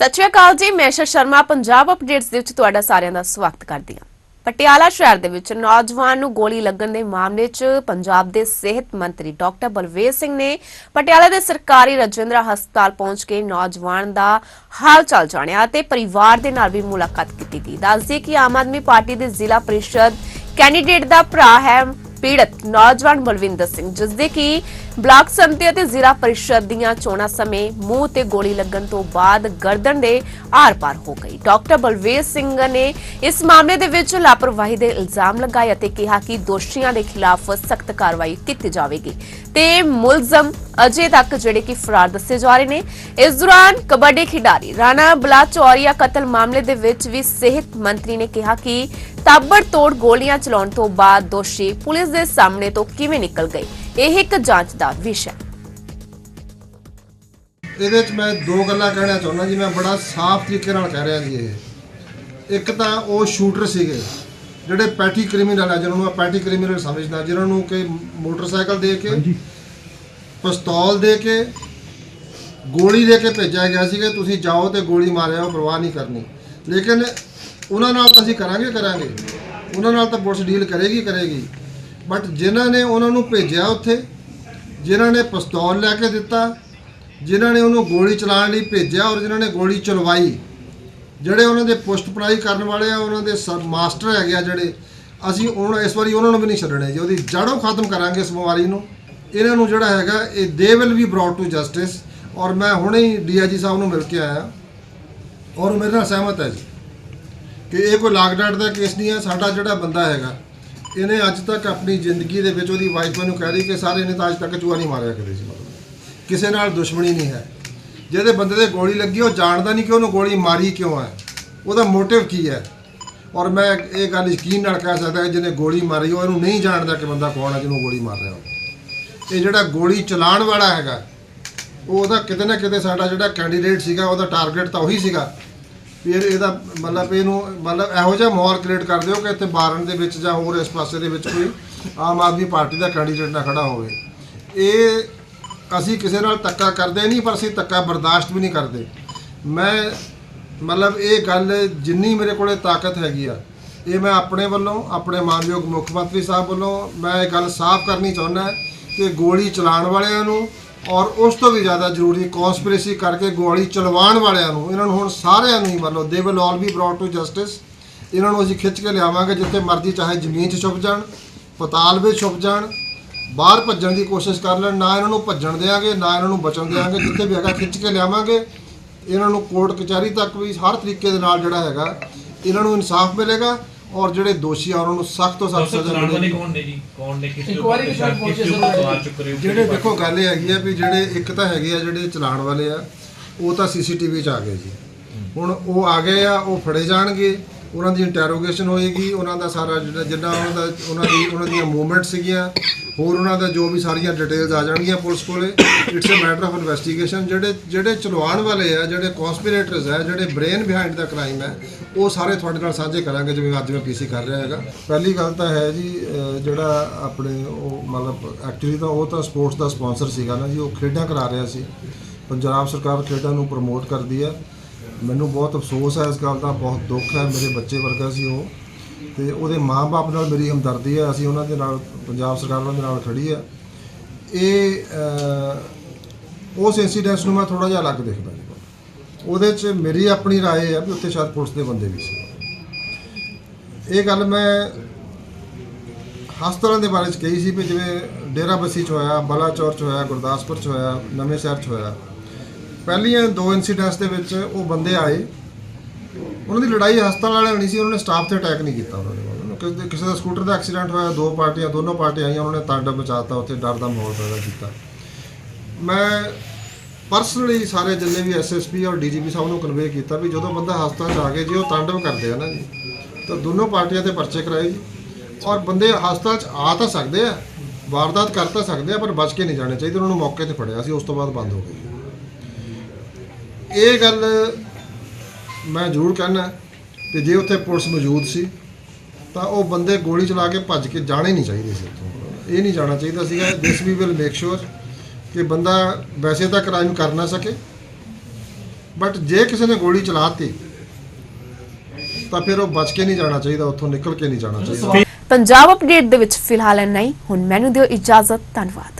ਸਤਿ ਸ਼੍ਰੀ ਅਕਾਲ ਜੀ, ਮੈਂ ਸ਼ਰ ਸ਼ਰਮਾ, ਪੰਜਾਬ ਅਪਡੇਟਸ ਦੇ ਵਿੱਚ ਤੁਹਾਡਾ ਸਾਰਿਆਂ ਦਾ ਸਵਾਗਤ ਕਰਦੀ ਹਾਂ। ਪਟਿਆਲਾ ਸ਼ਹਿਰ ਦੇ ਵਿੱਚ ਨੌਜਵਾਨ ਨੂੰ ਗੋਲੀ ਲੱਗਣ ਦੇ ਮਾਮਲੇ 'ਚ ਪੰਜਾਬ ਦੇ ਸਿਹਤ ਮੰਤਰੀ ਡਾਕਟਰ ਬਲਵੇਰ ਸਿੰਘ ਨੇ ਪਟਿਆਲਾ ਦੇ ਸਰਕਾਰੀ ਰਜਿੰਦਰਾ ਹਸਪਤਾਲ ਪਹੁੰਚ ਕੇ ਨੌਜਵਾਨ ਦਾ ਹਾਲ ਚਾਲ ਜਾਣਿਆ ਤੇ ਪਰਿਵਾਰ ਦੇ ਨਾਲ ਵੀ ਮੁਲਾਕਾਤ ਕੀਤੀ ਗਈ। ਦੱਸਦੇ ਕਿ ਆਮ ਆਦਮੀ ਪਾਰਟੀ ਦੇ ਜ਼ਿਲ੍ਹਾ ਪ੍ਰੀਸ਼ਦ ਕੈਂਡੀਡੇਟ ਦਾ ਭਰਾ ਹੈ ਪੀੜਤ ਨੌਜਵਾਨ ਬਲਵਿੰਦਰ ਸਿੰਘ ਜਿਸ ਦੇ ਕਿ ਬਲਾਕ ਸੰਮਤੀ ਅਤੇ ਜ਼ਿਲ੍ਹਾ ਪਰਿਸ਼ਦ ਦੀਆਂ ਚੋਣਾਂ ਸਮੇਂ ਮੂੰਹ ਤੇ ਗੋਲੀ ਲੱਗਣ ਤੋਂ ਬਾਅਦ ਗਰਦਨ ਦੇ ਆਰ-ਪਾਰ ਹੋ ਗਈ। ਡਾਕਟਰ ਬਲਵੀਰ ਸਿੰਘ ਨੇ ਇਸ ਮਾਮਲੇ ਦੇ ਵਿੱਚ ਲਾਪਰਵਾਹੀ ਦੇ ਇਲਜ਼ਾਮ ਲਗਾਏ ਅਤੇ ਕਿਹਾ ਕਿ ਦੋਸ਼ੀਆਂ ਦੇ ਖਿਲਾਫ ਸਖਤ ਕਾਰਵਾਈ ਕੀਤੀ ਜਾਵੇਗੀ ਤੇ ਮੁਲਜ਼ਮ ਅਜੇ ਤੱਕ ਜਿਹੜੇ ਕਿ ਫਰਾਰ ਦੱਸੇ ਜਾ ਰਹੇ ਨੇ। ਇਸ ਦੌਰਾਨ ਕਬੱਡੀ ਖਿਡਾਰੀ ਰਾਣਾ ਬਲਾਚੌਰੀਆ ਕਤਲ ਮਾਮਲੇ ਦੇ ਵਿੱਚ ਵੀ ਸਿਹਤ ਮੰਤਰੀ ਨੇ ਕਿਹਾ ਕਿ ਤਾਬੜਤੋੜ ਗੋਲੀਆਂ ਚਲਾਉਣ ਤੋਂ ਬਾਅਦ ਦੋਸ਼ੀ ਪੁਲਿਸ ਦੇ ਸਾਹਮਣੇ ਤੋਂ ਕਿਵੇਂ ਨਿਕਲ ਗਏ ਇਹ ਇੱਕ ਜਾਂਚ ਦਾ ਵਿਸ਼ਾ ਹੈ। ਇਹਦੇ ਵਿੱਚ ਮੈਂ ਦੋ ਗੱਲਾਂ ਕਹਿਣਾ ਚਾਹੁੰਦਾ ਜੀ ਮੈਂ ਬੜਾ ਸਾਫ਼ ਤਰੀਕੇ ਨਾਲ ਕਹਿ ਰਿਹਾ ਜੀ ਇਹ। ਇੱਕ ਤਾਂ ਉਹ ਸ਼ੂਟਰ ਸੀਗੇ ਜਿਹੜੇ ਪੈਟੀ ਕ੍ਰਿਮੀਨਲ ਆ ਜਿਹਨਾਂ ਨੂੰ ਮੈਂ ਪੈਟੀ ਕ੍ਰਿਮੀਨਲ ਸਮਝਦਾ ਜਿਨ੍ਹਾਂ ਨੂੰ ਕਿ ਮੋਟਰਸਾਈਕਲ ਦੇ ਕੇ ਪਿਸਤੌਲ ਦੇ ਕੇ, ਗੋਲੀ ਦੇ ਕੇ ਭੇਜਿਆ ਗਿਆ ਸੀ ਕਿ ਤੁਸੀਂ ਜਾਓ ਤੇ ਗੋਲੀ ਮਾਰਿਆ ਮਾਰਿਓ ਪਰਵਾਹ ਨਹੀਂ ਕਰਨੀ। ਲੇਕਿਨ ਉਹਨਾਂ ਨਾਲ ਤਾਂ ਅਸੀਂ ਕਰਾਂਗੇ ਕਰਾਂਗੇ। ਉਹਨਾਂ ਨਾਲ ਤਾਂ ਪੁਲਿਸ ਡੀਲ ਕਰੇਗੀ ਕਰੇਗੀ। ਬਟ ਜਿਨ੍ਹਾਂ ਨੇ ਉਹਨਾਂ ਨੂੰ ਭੇਜਿਆ ਉੱਥੇ, ਜਿਨ੍ਹਾਂ ਨੇ ਪਿਸਤੌਲ ਲੈ ਕੇ ਦਿੱਤਾ, ਜਿਨ੍ਹਾਂ ਨੇ ਉਹਨੂੰ ਗੋਲੀ ਚਲਾਉਣ ਲਈ ਭੇਜਿਆ ਔਰ ਜਿਨ੍ਹਾਂ ਨੇ ਗੋਲੀ ਚਲਵਾਈ, ਜਿਹੜੇ ਉਹਨਾਂ ਦੇ ਪੁਸ਼ਟ ਪੜਾਈ ਕਰਨ ਵਾਲੇ ਆ, ਉਹਨਾਂ ਦੇ ਸਬ ਮਾਸਟਰ ਹੈਗੇ ਆ ਜਿਹੜੇ, ਅਸੀਂ ਉਹਨਾਂ ਇਸ ਵਾਰੀ ਉਹਨਾਂ ਨੂੰ ਵੀ ਨਹੀਂ ਛੱਡਣੇ ਜੀ। ਉਹਦੀ ਜੜੋਂ ਖਤਮ ਕਰਾਂਗੇ ਇਸ ਬਿਮਾਰੀ ਨੂੰ। ਇਹਨਾਂ ਨੂੰ ਜਿਹੜਾ ਹੈਗਾ, ਇਹ they will be brought to justice ਔਰ ਮੈਂ ਹੁਣੇ ਹੀ ਡੀਆਈਜੀ ਸਾਹਿਬ ਨੂੰ ਮਿਲ ਕੇ ਆਇਆ। ਔਰ ਮੇਰੇ ਨਾਲ ਸਹਿਮਤ ਹੈ ਜੀ। ਕਿ ਇਹ ਕੋਈ ਲਾਕਡਾਊਨ ਦਾ ਕੇਸ ਨਹੀਂ ਹੈ, ਸਾਡਾ ਜਿਹੜਾ ਬੰਦਾ ਹੈਗਾ, ਇਹਨੇ ਅੱਜ ਤੱਕ ਆਪਣੀ ਜ਼ਿੰਦਗੀ ਦੇ ਵਿੱਚ ਉਹਦੀ ਵਾਈਫ ਨੂੰ ਕਹਿ ਰਹੀ ਕਿ ਸਾਰੇ ਨੇ ਤਾਂ ਅੱਜ ਤੱਕ ਚੂਹਾ ਨਹੀਂ ਮਾਰਿਆ ਕਦੇ ਸੀ ਮਤਲਬ ਕਿਸੇ ਨਾਲ ਦੁਸ਼ਮਣੀ ਨਹੀਂ ਹੈ। ਜਿਹਦੇ ਬੰਦੇ ਦੇ ਗੋਲੀ ਲੱਗੀ, ਉਹ ਜਾਣਦਾ ਨਹੀਂ ਕਿ ਉਹਨੂੰ ਗੋਲੀ ਮਾਰੀ ਕਿਉਂ ਹੈ। ਉਹਦਾ ਮੋਟਿਵ ਕੀ ਹੈ? ਔਰ ਮੈਂ ਇਹ ਗੱਲ ਯਕੀਨ ਨਾਲ ਕਹਿ ਸਕਦਾ ਕਿ ਜਿਹਨੇ ਗੋਲੀ ਮਾਰੀ, ਉਹ ਇਹਨੂੰ ਨਹੀਂ ਜਾਣਦਾ ਕਿ ਬੰਦਾ ਕੌਣ ਹੈ, ਜਿਹਨੂੰ ਗੋਲੀ ਮਾਰ ਰਿਹਾ ਉਹ। ਇਹ ਜਿਹੜਾ ਗੋਲੀ ਚਲਾਉਣ ਵਾਲਾ ਹੈਗਾ, ਉਹ ਉਹਦਾ ਕਿਤੇ ਨਾ ਕਿਤੇ ਸਾਡਾ ਜਿਹੜਾ ਕੈਂਡੀਡੇਟ ਸੀਗਾ, ਉਹਦਾ ਟਾਰਗੇਟ ਤਾਂ ਉਹੀ ਸੀਗਾ। ਫਿਰ ਇਹਦਾ ਮਤਲਬ ਇਹਨੂੰ ਮਤਲਬ ਇਹੋ ਜਿਹਾ ਮਾਹੌਲ ਕ੍ਰੀਏਟ ਕਰ ਦਿਓ ਕਿ ਇੱਥੇ ਬਾਰਨ ਦੇ ਵਿੱਚ ਜਾਂ ਹੋਰ ਇਸ ਪਾਸੇ ਦੇ ਵਿੱਚ ਕੋਈ ਆਮ ਆਦਮੀ ਪਾਰਟੀ ਦਾ ਕੈਂਡੀਡੇਟ ਨਾ ਖੜਾ ਹੋਵੇ। ਇਹ ਅਸੀਂ ਕਿਸੇ ਨਾਲ ਧੱਕਾ ਕਰਦੇ ਨਹੀਂ, ਪਰ ਅਸੀਂ ਧੱਕਾ ਬਰਦਾਸ਼ਤ ਵੀ ਨਹੀਂ ਕਰਦੇ। ਮੈਂ ਮਤਲਬ ਇਹ ਗੱਲ ਜਿੰਨੀ ਮੇਰੇ ਕੋਲੇ ਤਾਕਤ ਹੈਗੀ ਆ, ਇਹ ਮੈਂ ਆਪਣੇ ਵੱਲੋਂ, ਆਪਣੇ ਮਾਨਯੋਗ ਮੁੱਖ ਮੰਤਰੀ ਸਾਹਿਬ ਵੱਲੋਂ ਮੈਂ ਇਹ ਗੱਲ ਸਾਫ਼ ਕਰਨੀ ਚਾਹੁੰਦਾ। ਕਿ ਗੋਲੀ ਚਲਾਉਣ ਵਾਲਿਆਂ ਨੂੰ ਔਰ ਉਸ ਤੋਂ ਵੀ ਜ਼ਿਆਦਾ ਜ਼ਰੂਰੀ ਕਨਸਪੀਰੇਸੀ ਕਰਕੇ ਗੋਲੀ ਚਲਵਾਉਣ ਵਾਲਿਆਂ ਨੂੰ, ਇਹਨਾਂ ਨੂੰ ਹੁਣ ਸਾਰਿਆਂ ਨੂੰ ਹੀ ਮਤਲਬ they will all be brought to justice ਇਹਨਾਂ ਨੂੰ ਅਸੀਂ ਖਿੱਚ ਕੇ ਲਿਆਵਾਂਗੇ ਜਿੱਥੇ ਮਰਜ਼ੀ ਚਾਹੇ ਜ਼ਮੀਨ 'ਚ ਛੁਪ ਜਾਣ, ਪਤਾਲ ਵਿੱਚ ਛੁਪ ਜਾਣ, ਬਾਹਰ ਭੱਜਣ ਦੀ ਕੋਸ਼ਿਸ਼ ਕਰ ਲੈਣ, ਨਾ ਇਹਨਾਂ ਨੂੰ ਭੱਜਣ ਦੇਵਾਂਗੇ ਨਾ ਇਹਨਾਂ ਨੂੰ ਬਚਣ ਦੇਵਾਂਗੇ ਜਿੱਥੇ ਵੀ ਹੈਗਾ ਖਿੱਚ ਕੇ ਲਿਆਵਾਂਗੇ। ਇਹਨਾਂ ਨੂੰ ਕੋਰਟ ਕਚਹਿਰੀ ਤੱਕ ਵੀ ਹਰ ਤਰੀਕੇ ਦੇ ਨਾਲ ਜਿਹੜਾ ਹੈਗਾ, ਇਹਨਾਂ ਨੂੰ ਇਨਸਾਫ ਮਿਲੇਗਾ। ਔਰ ਜਿਹੜੇ ਦੋਸ਼ੀ ਆ ਉਹਨਾਂ ਨੂੰ ਸਖਤ ਤੋਂ ਸਖਤ ਸਜ਼ਾ ਵਾਲੇ ਮਿਲੇਗੀ। ਕੌਣ ਨੇ ਜੀ? ਕੌਣ ਨੇ ਕਿਸ ਦੇ ਕਿਸ ਕਿਸ ਪਹੁੰਚੇ? ਉੱਪਰ ਸਵਾਲ ਚੁੱਕ ਰਹੇ ਹੋ? ਜਿਹੜੇ ਦੇਖੋ ਗੱਲ ਇਹ ਹੈਗੀ ਆ ਵੀ ਜਿਹੜੇ ਇੱਕ ਤਾਂ ਹੈਗੇ ਆ ਜਿਹੜੇ ਚਲਾਉਣ ਵਾਲੇ ਆ ਉਹ ਤਾਂ ਸੀਸੀਟੀਵੀ 'ਚ ਆ ਗਏ ਜੀ। ਹੁਣ ਉਹ ਆ ਗਏ ਆ ਉਹ ਫੜੇ ਜਾਣਗੇ ਉਹਨਾਂ ਦੀ ਇੰਟਰੋਗੇਸ਼ਨ ਹੋਏਗੀ ਉਹਨਾਂ ਦਾ ਸਾਰਾ ਜਿਹੜਾ ਜਿੰਨਾ ਉਹਨਾਂ ਦਾ ਉਹਨਾਂ ਦੀ ਉਹਨਾਂ ਦੀਆਂ ਮੂਵਮੈਂਟ ਸੀਗੀਆਂ ਹੋਰ ਉਹਨਾਂ ਦਾ ਜੋ ਵੀ ਸਾਰੀਆਂ ਡਿਟੇਲਸ ਆ ਜਾਣਗੀਆਂ ਪੁਲਿਸ ਕੋਲੇ it's a matter of investigation ਜਿਹੜੇ ਜਿਹੜੇ ਚਲਵਾਉਣ ਵਾਲੇ ਆ, ਜਿਹੜੇ ਕਨਸਪੀਰੇਟਰਸ ਆ, ਜਿਹੜੇ ਬ੍ਰੇਨ ਬਿਹਾਈਂਡ ਦਾ ਕ੍ਰਾਈਮ ਹੈ ਉਹ ਸਾਰੇ ਤੁਹਾਡੇ ਨਾਲ ਸਾਂਝੇ ਕਰਾਂਗੇ ਜਿਵੇਂ ਅੱਜ ਮੈਂ ਪੀਸੀ ਕਰ ਰਿਹਾ ਹੈਗਾ। ਪਹਿਲੀ ਗੱਲ ਤਾਂ ਹੈ ਜੀ ਜਿਹੜਾ ਆਪਣੇ ਉਹ ਮਤਲਬ ਐਕਚੁਅਲੀ ਤਾਂ ਉਹ ਤਾਂ ਸਪੋਰਟਸ ਦਾ ਸਪਾਂਸਰ ਸੀਗਾ ਨਾ ਜੀ, ਉਹ ਖੇਡਾਂ ਕਰਾ ਰਿਹਾ ਸੀ। ਪੰਜਾਬ ਸਰਕਾਰ ਖੇਡਾਂ ਨੂੰ ਪ੍ਰਮੋਟ ਕਰਦੀ ਹੈ ਮੈਨੂੰ ਬਹੁਤ ਅਫਸੋਸ ਹੈ ਇਸ ਗੱਲ ਦਾ, ਬਹੁਤ ਦੁੱਖ ਹੈ ਮੇਰੇ ਬੱਚੇ ਵਰਗਾ ਸੀ ਉਹ। ਤੇ ਉਹਦੇ ਮਾਪੇ ਨਾਲ ਮੇਰੀ ਹਮਦਰਦੀ ਹੈ ਅਸੀਂ ਉਹਨਾਂ ਦੇ ਨਾਲ ਪੰਜਾਬ ਸਰਕਾਰ ਉਹਨਾਂ ਦੇ ਨਾਲ ਖੜੀ ਹੈ ਇਹ ਅਹ, ਉਸ ਇਨਸੀਡੈਂਸ ਨੂੰ ਮੈਂ ਥੋੜਾ ਜਿਹਾ ਅਲੱਗ ਦੇਖਦਾ ਜੀ ਉਹਦੇ 'ਚ ਮੇਰੀ ਆਪਣੀ رائے ਹੈ ਵੀ ਉੱਥੇ ਸ਼ਾਇਦ ਪੁਲਿਸ ਦੇ ਬੰਦੇ ਵੀ ਸੀ ਇਹ ਗੱਲ ਮੈਂ ਹਸਪਤਾਲਾਂ ਦੇ ਬਾਰੇ ਚ ਕਹੀ ਸੀ ਵੀ ਜਿਵੇਂ ਡੇਰਾ ਬੱਸੀ ਚ ਹੋਇਆ ਬਲਾਚੌਰ ਚ ਹੋਇਆ ਗੁਰਦਾਸਪੁਰ ਚ ਹੋਇਆ ਨਵੇਂ ਸ਼ਹਿਰ ਚ ਹੋਇਆ ਪਹਿਲੀਆਂ ਦੋ ਇਨਸੀਡੈਂਟਸ ਦੇ ਵਿੱਚ ਉਹ ਬੰਦੇ ਆਏ ਉਹਨਾਂ ਦੀ ਲੜਾਈ ਹਸਪਤਾਲ ਵਾਲਿਆਂ ਨਾਲ ਨਹੀਂ ਸੀ, ਉਹਨਾਂ ਨੇ ਸਟਾਫ ਤੇ ਅਟੈਕ ਨਹੀਂ ਕੀਤਾ ਉਹਨਾਂ ਨੇ ਉਹਨਾਂ ਕਿਸੇ ਕਿਸੇ ਦਾ ਸਕੂਟਰ ਦਾ ਐਕਸੀਡੈਂਟ ਹੋਇਆ, ਦੋ ਪਾਰਟੀਆਂ, ਦੋਨੋਂ ਪਾਰਟੀਆਂ ਆਈਆਂ, ਉਹਨਾਂ ਨੇ ਤਾਂਡਾ ਬਚਾਤਾ, ਉੱਥੇ ਡਰ ਦਾ ਮਾਹੌਲ ਪੈਦਾ ਕੀਤਾ। ਮੈਂ ਪਰਸਨਲੀ ਸਾਰੇ ਜਿੰਨੇ ਵੀ ਐਸਐਸਪੀ ਔਰ ਡੀਜੀਪੀ ਸਾਹਿਬ ਨੂੰ ਕਨਵੇ ਕੀਤਾ ਵੀ ਜਦੋਂ ਬੰਦਾ ਹਸਪਤਾਲ ਚ ਆ ਕੇ ਜੇ ਉਹ ਤਾਂਡਵ ਕਰਦੇ ਆ ਨਾ ਜੀ, ਤਾਂ ਦੋਨੋਂ ਪਾਰਟੀਆਂ ਤੇ ਪਰਚੇ ਕਰਾਏ ਜੀ। ਔਰ ਬੰਦੇ ਹਸਪਤਾਲ ਚ ਆ ਤਾਂ ਸਕਦੇ ਆ, ਵਾਰਦਾਤ ਕਰ ਤਾਂ ਸਕਦੇ ਆ, ਪਰ ਬਚ ਕੇ ਨਹੀਂ ਜਾਣੇ ਚਾਹੀਦੇ, ਉਹਨਾਂ ਨੂੰ ਮੌਕੇ ਤੇ ਫੜਿਆ ਸੀ, ਉਸ ਤੋਂ ਬਾਅਦ ਬੰਦ ਹੋ ਗਈ। ਇਹ ਗੱਲ ਮੈਂ ਜ਼ਰੂਰ ਕਹਿਣਾ ਕਿ ਜੇ ਉੱਥੇ ਪੁਲਿਸ ਮੌਜੂਦ ਸੀ, ਤਾਂ ਉਹ ਬੰਦੇ ਗੋਲੀ ਚਲਾ ਕੇ ਭੱਜ ਕੇ ਜਾਣੇ ਨਹੀਂ ਚਾਹੀਦੇ ਸੀ ਉੱਥੋਂ। ਇਹ ਨਹੀਂ ਜਾਣਾ ਚਾਹੀਦਾ ਸੀਗਾ। ਦਿਸ ਵੀ ਵਿਲ ਮੇਕ ਸ਼ੋਰ ਕਿ ਬੰਦਾ ਵੈਸੇ ਤਾਂ ਕ੍ਰਾਈਮ ਕਰ ਨਾ ਸਕੇ। ਬਟ ਜੇ ਕਿਸੇ ਨੇ ਗੋਲੀ ਚਲਾਤੀ, ਤਾਂ ਫਿਰ ਉਹ ਬਚ ਕੇ ਨਹੀਂ ਜਾਣਾ ਚਾਹੀਦਾ, ਉੱਥੋਂ ਨਿਕਲ ਕੇ ਨਹੀਂ ਜਾਣਾ ਚਾਹੀਦਾ। ਪੰਜਾਬ ਅਪਡੇਟ ਦੇ ਵਿੱਚ ਫਿਲਹਾਲ ਇੰਨਾ ਹੀ। ਹੁਣ ਮੈਨੂੰ ਦਿਓ ਇਜਾਜ਼ਤ। ਧੰਨਵਾਦ।